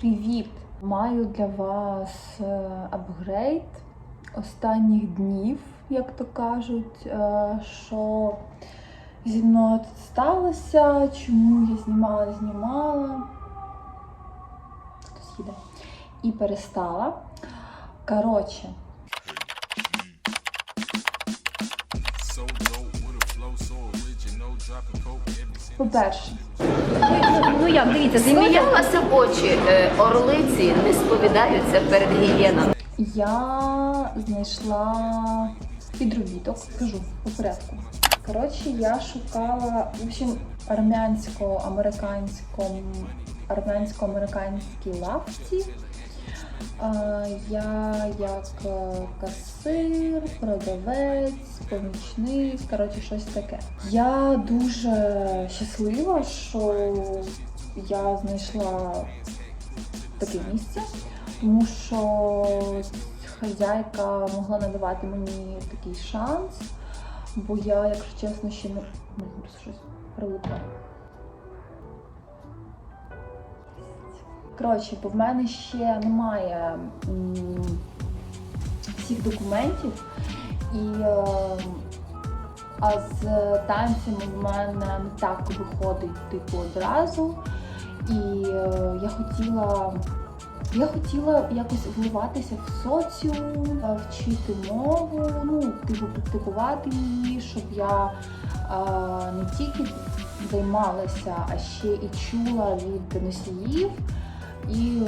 Привіт! Маю для вас е, апгрейд останніх днів, як то кажуть, е, що зі мною тут сталося, чому я знімала, знімала. Хтось їде. І перестала. Коротше, So dope по-перше, Ну як, дивіться, зміялася в очі. Е, Орлиці не сповідаються перед гієнами. Я знайшла підробіток, кажу по порядку. Коротше, я шукала в общем, армянсько-американському армянсько-американській лавці. Я як е, касир, продавець, помічник, коротше, щось таке. Я дуже щаслива, що я знайшла таке місце, тому що хазяйка могла надавати мені такий шанс, бо я, якщо чесно, ще не щось прилипло. Коротше, бо в мене ще немає всіх документів, і, е, а з танцями в мене не так виходить типу одразу. І е, я хотіла. Я хотіла якось вливатися в соціум, е, вчити мову, ну, типу, практикувати її, щоб я не тільки займалася, а ще і чула від носіїв. І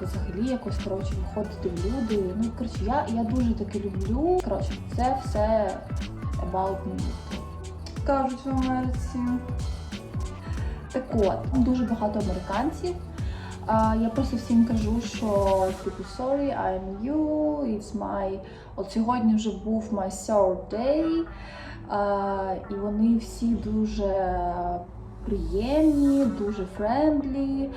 взагалі якось коротше виходити в люди. Ну коротше, я, я дуже таки люблю. Коротше, це все about me. Кажуть в Америці. Так от, дуже багато американців. А, я просто всім кажу, що типу sorry, I'm you, it's my... От сьогодні вже був my third day. А, і вони всі дуже приємні, дуже френдлі.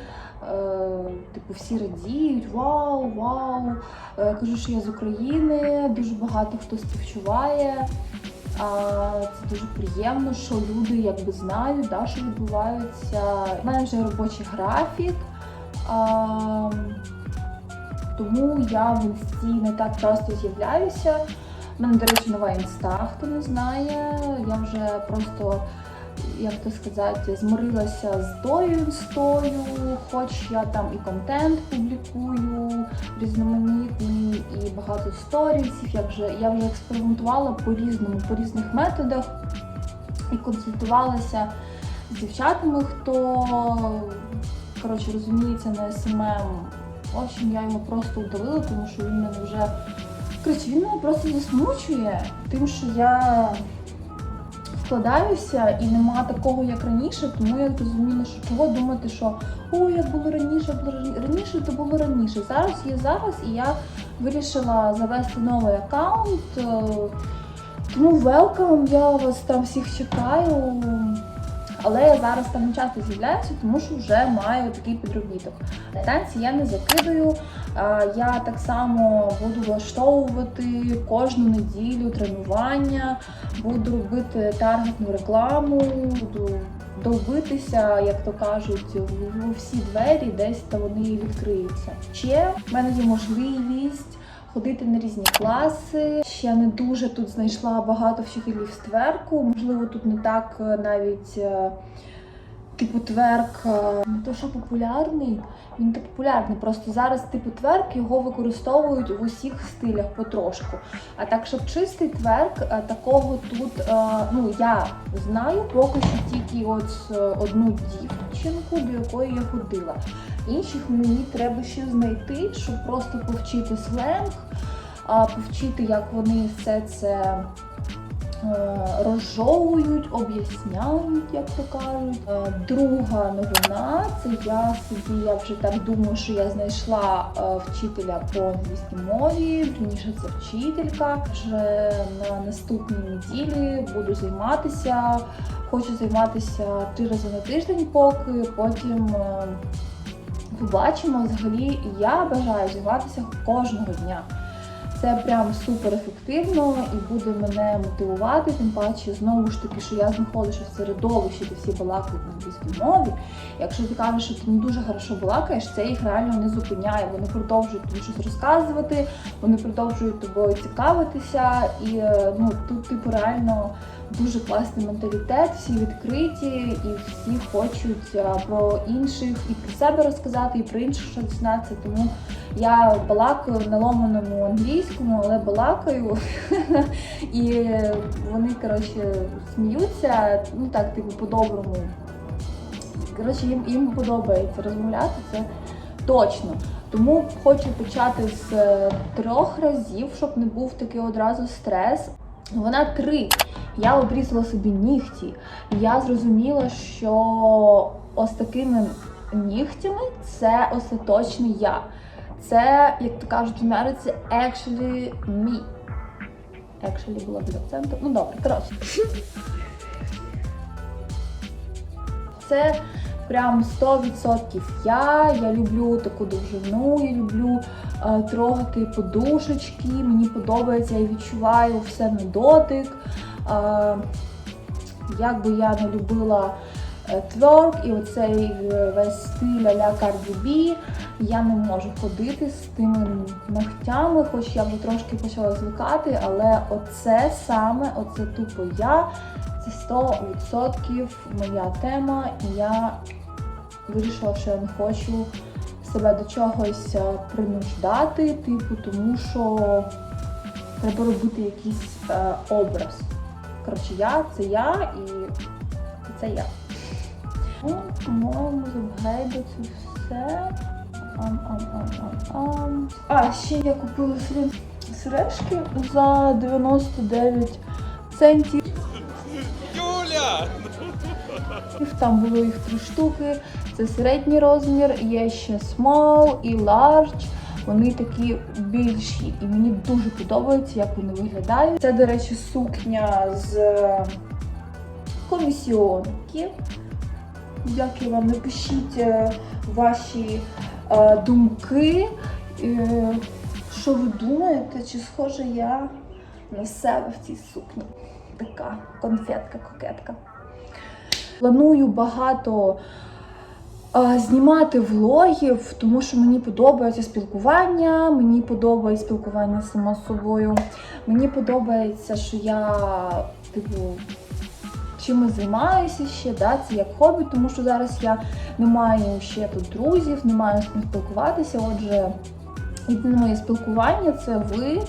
Типу, всі радіють, вау, вау. Е, кажу, що я з України, дуже багато хто співчуває. Це дуже приємно, що люди якби знають, да, що відбувається. У мене вже робочий графік, а, тому я в інсті не так часто з'являюся. У мене, до речі, нова інста, хто не знає. Я вже просто, як то сказати, змирилася з тою інстою, хоч я там і контент публікую різноманітний, і багато сторісів. Я вже, я вже експериментувала по-різному, по різних методах і консультувалася з дівчатами, хто коротше розуміється на СММ. В общем, я його просто удалила, тому що він мене вже. Коротше, він мене просто засмучує, тим, що я вкладаюся і нема такого, як раніше, тому я зрозуміла, що чого думати, що о, як було раніше, було рані- раніше, то було раніше. Зараз є зараз, і я вирішила завести новий аккаунт. е, Тому welcome, я вас там всіх чекаю. Але я зараз там часто з'являюся, тому що вже маю такий підробіток. Танці я не закидаю. А, Я так само буду влаштовувати кожну неділю тренування, буду робити таргетну рекламу, буду довбитися, як то кажуть, в всі двері, десь та вони відкриються. Ще в мене є можливість ходити на різні класи. Ще не дуже тут знайшла багато вчителів з тверку. Можливо, тут не так е, навіть. е, Типу тверк е, не то, що популярний, він так популярний. Просто зараз типу тверк його використовують в усіх стилях потрошку. А так, щоб чистий тверк, такого тут ну я знаю поки що тільки от одну дівчинку, до якої я ходила. Інших мені треба ще знайти, щоб просто повчити сленг, повчити, як вони все це е, розжовують, об'ясняють, як то кажуть. Е, Друга новина це я собі, я вже так думаю, що я знайшла е, вчителя по англійській мові. Вірніше це вчителька. Вже на наступній неділі буду займатися. Хочу займатися три рази на тиждень, поки потім. Побачимо взагалі, я бажаю займатися кожного дня. Це це прям супер ефективно і буде мене мотивувати. Тим паче, знову ж таки, що я знаходжуся в середовищі, де всі балакають на англійській мові. Якщо ти кажеш, що ти не дуже хорошо балакаєш, це їх реально не зупиняє. Вони продовжують тобі щось розказувати, вони продовжують тобою цікавитися, і е, ну тут, типу, реально дуже класний менталітет, всі відкриті і всі хочуть е, про інших і про себе розказати, і про інших щось дізнатися. Тому я балакаю на ломаному англійському, але балакаю. і вони, коротше, сміються, ну так, типу, по-доброму. Коротше, їм, їм подобається розмовляти, це точно. Тому хочу почати з е, трьох разів, щоб не був такий одразу стрес. Вона три. Я обрізала собі нігті, я зрозуміла, що ось такими нігтями це остаточний я. Це, як то кажуть в Америці, actually me. Actually було без акценту. Ну добре, коротше. Це прям 100% я. Я люблю таку довжину, я люблю е, трогати подушечки. Мені подобається, я відчуваю все на дотик. Е, як би я не любила е, тверк і оцей е, весь стиль а-ля B, я не можу ходити з тими ногтями, хоч я вже трошки почала звикати, але оце саме, оце тупо я, це 100% моя тема, і я вирішила, що я не хочу себе до чогось принуждати, типу, тому що треба робити якийсь е, образ. Коротше, я це я і це я. Ну, по-моєму, забгайду це все. Ам, ам, ам, ам, ам. А, ще я купила собі сережки за 99 центів. Юля! Там було їх три штуки. Це середній розмір, є ще small і large. Вони такі більші, і мені дуже подобається, як вони виглядають. Це, до речі, сукня з комісіонки. Дякую вам, напишіть е, ваші е, думки. Е, що ви думаєте, чи схожа я на себе в цій сукні? Така конфетка-кокетка. Планую багато знімати влогів, тому що мені подобається спілкування, мені подобається спілкування сама з собою. Мені подобається, що я, типу, чимось займаюся ще, да, це як хобі, тому що зараз я не маю ще тут друзів, не маю з ким спілкуватися. Отже, єдине моє спілкування це ви.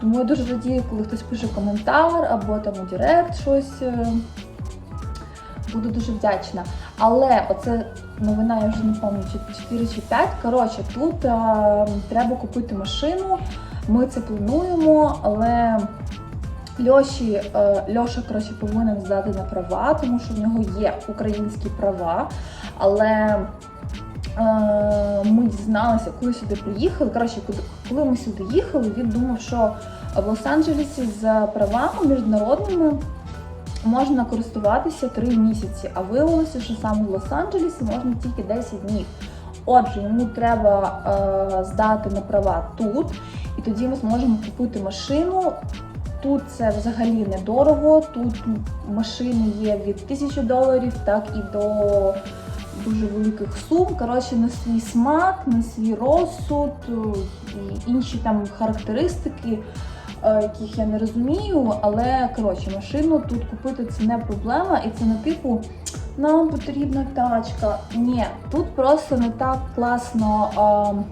Тому я дуже радію, коли хтось пише коментар або там у Директ щось. Буду дуже вдячна. Але оце новина, я вже не пам'ятаю, чи 4 чи 5. Коротше, тут е, треба купити машину. Ми це плануємо, але Льоші, е, Льоша коротше, повинен здати на права, тому що в нього є українські права. Але е, ми дізналися, коли сюди приїхали. Коротше, коли ми сюди їхали, він думав, що в Лос-Анджелесі з правами міжнародними можна користуватися 3 місяці, а виявилося, що саме в Лос-Анджелесі можна тільки 10 днів. Отже, йому треба е, здати на права тут, і тоді ми зможемо купити машину. Тут це взагалі недорого. Тут машини є від 1000 доларів, так і до дуже великих сум. Коротше, на свій смак, на свій розсуд е, і інші там характеристики яких я не розумію, але коротше, машину тут купити це не проблема, і це не типу нам потрібна тачка. Ні, тут просто не так класно, е,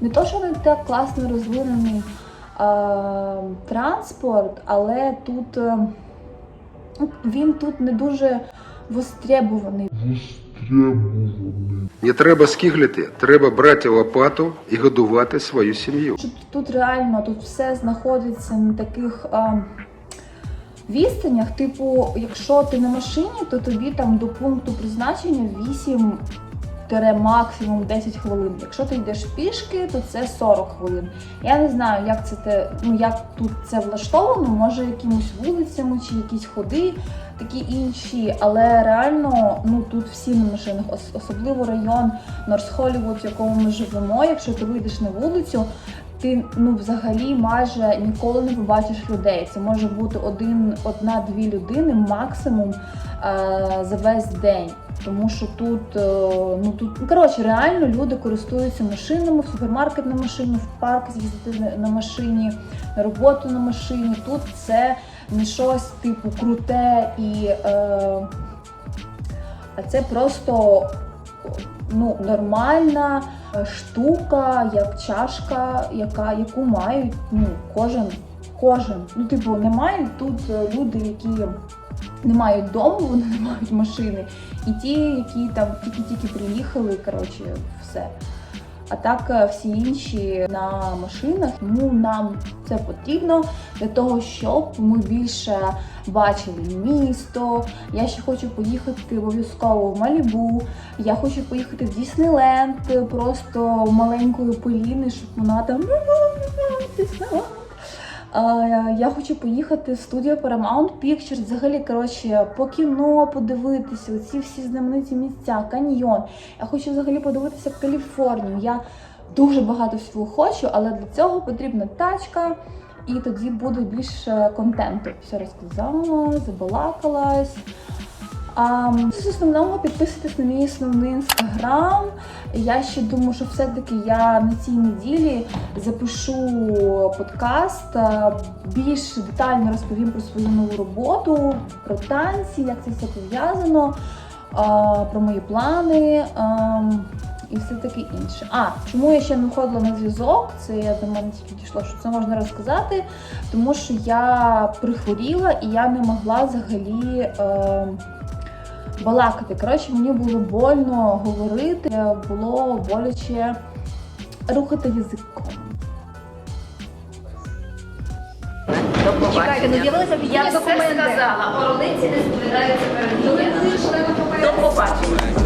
не то, що не так класно розвинений е, транспорт, але тут е, він тут не дуже востребований. Не треба скиглити, треба брати лопату і годувати свою сім'ю. Тут реально тут все знаходиться на таких а, відстанях. Типу, якщо ти на машині, то тобі там до пункту призначення 8 тире максимум 10 хвилин. Якщо ти йдеш пішки, то це 40 хвилин. Я не знаю, як це те, ну як тут це влаштовано, може якимось вулицями чи якісь ходи такі інші, але реально ну тут всі на машинах, особливо район Норс Холлівуд, в якому ми живемо. Якщо ти вийдеш на вулицю, ти ну взагалі майже ніколи не побачиш людей. Це може бути один, одна-дві людини максимум е, за весь день. Тому що тут, е, ну тут ну, коротше, реально люди користуються машинами, в супермаркет на машині, в парк з'їздити на машині, на роботу на машині. Тут це не щось типу круте і. Е, це просто ну, нормальна е, штука, як чашка, яка, яку мають ну, кожен. Кожен. Ну, типу, не мають тут е, люди, які не мають дому, вони не мають машини. І ті, які там тільки-тільки приїхали, коротше, все. А так е, всі інші на машинах, тому нам це потрібно для того, щоб ми більше бачили місто. Я ще хочу поїхати обов'язково в Малібу. Я хочу поїхати в Діснейленд е, просто маленькою Поліни, щоб вона там Діснейленд. Е, Я хочу поїхати в студію Paramount Pictures, взагалі, коротше, по кіно подивитися, оці всі знамениті місця, каньйон. Я хочу взагалі подивитися Каліфорнію. Я дуже багато всього хочу, але для цього потрібна тачка, і тоді буде більше контенту. Все розказала, забалакалась. А, з основного підписуйтесь на мій основний інстаграм. Я ще думаю, що все-таки я на цій неділі запишу подкаст, більш детально розповім про свою нову роботу, про танці, як це все пов'язано, про мої плани. І все таке інше. А чому я ще не виходила на зв'язок? Це я до мене тільки дійшло, що це можна розказати, тому що я прихворіла і я не могла взагалі. Е, балакати. Коротше, мені було больно говорити, було боляче рухати язиком. Чекайте, ну з'явилися я все сказала, Оролиці не сповідаються перед людьми. До побачення.